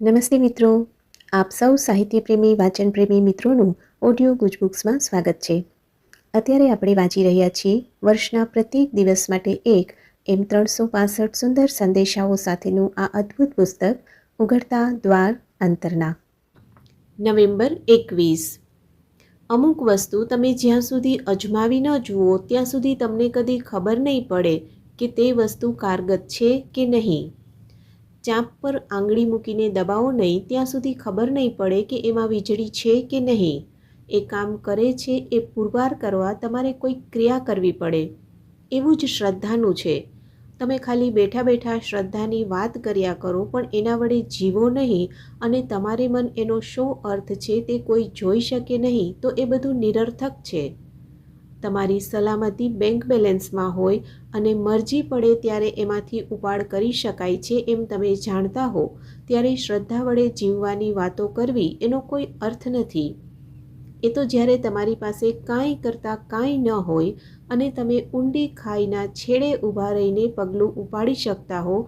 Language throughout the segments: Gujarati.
નમસ્તે મિત્રો. આપ સૌ સાહિત્યપ્રેમી, વાચનપ્રેમી મિત્રોનું ઓડિયો ગુજબુક્સમાં સ્વાગત છે. અત્યારે આપણે વાંચી રહ્યા છીએ વર્ષના પ્રત્યેક દિવસ માટે એક એમ ત્રણસો પાસઠ સુંદર સંદેશાઓ સાથેનું આ અદ્ભુત પુસ્તક, ઉઘડતા દ્વાર અંતરના. નવેમ્બર એકવીસ. અમુક વસ્તુ તમે જ્યાં સુધી અજમાવી ન જુઓ, ત્યાં સુધી તમને કદી ખબર નહીં પડે કે તે વસ્તુ કારગત છે કે નહીં. ચાંપ પર આંગળી મૂકીને દબાવો નહીં, ત્યાં સુધી ખબર નહીં પડે કે એમાં વીજળી છે કે નહીં. એ કામ કરે છે, એ પુરવાર કરવા તમારે કોઈ ક્રિયા કરવી પડે. એવું જ શ્રદ્ધાનું છે. તમે ખાલી બેઠા બેઠા શ્રદ્ધાની વાત કર્યા કરો, પણ એના વડે જીવો નહીં અને તમારે મન એનો શો અર્થ છે તે કોઈ જોઈ શકે નહીં, તો એ બધું નિરર્થક છે. તમારી સલામતી બેંક બેલેન્સમાં હોય અને મરજી પડે ત્યારે એમાંથી ઉપાડ કરી શકાય છે એમ તમે જાણતા હો, ત્યારે શ્રદ્ધા વડે જીવવાની વાતો કરવી એનો કોઈ અર્થ નથી. એ તો જ્યારે તમારી પાસે કાંઈ કરતાં કાંઈ ન હોય અને તમે ઊંડી ખાઈના છેડે ઊભા રહીને પગલું ઉપાડી શકતા હો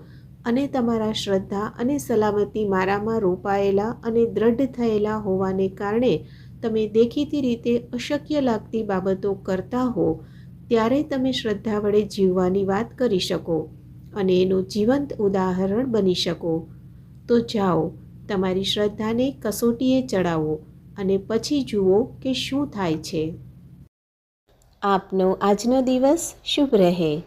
અને તમારા શ્રદ્ધા અને સલામતી મારામાં રોપાયેલા અને દ્રઢ થયેલા હોવાને કારણે તમે દેખીતી રીતે અશક્ય લાગતી બાબતો કરતા હો, ત્યારે તમે શ્રદ્ધા વડે જીવવાની વાત કરી શકો અને એનું જીવંત ઉદાહરણ બની શકો. તો જાઓ, તમારી શ્રદ્ધાને કસોટીએ ચડાવો અને પછી જુઓ કે શું થાય છે. આપનો આજનો દિવસ શુભ રહે.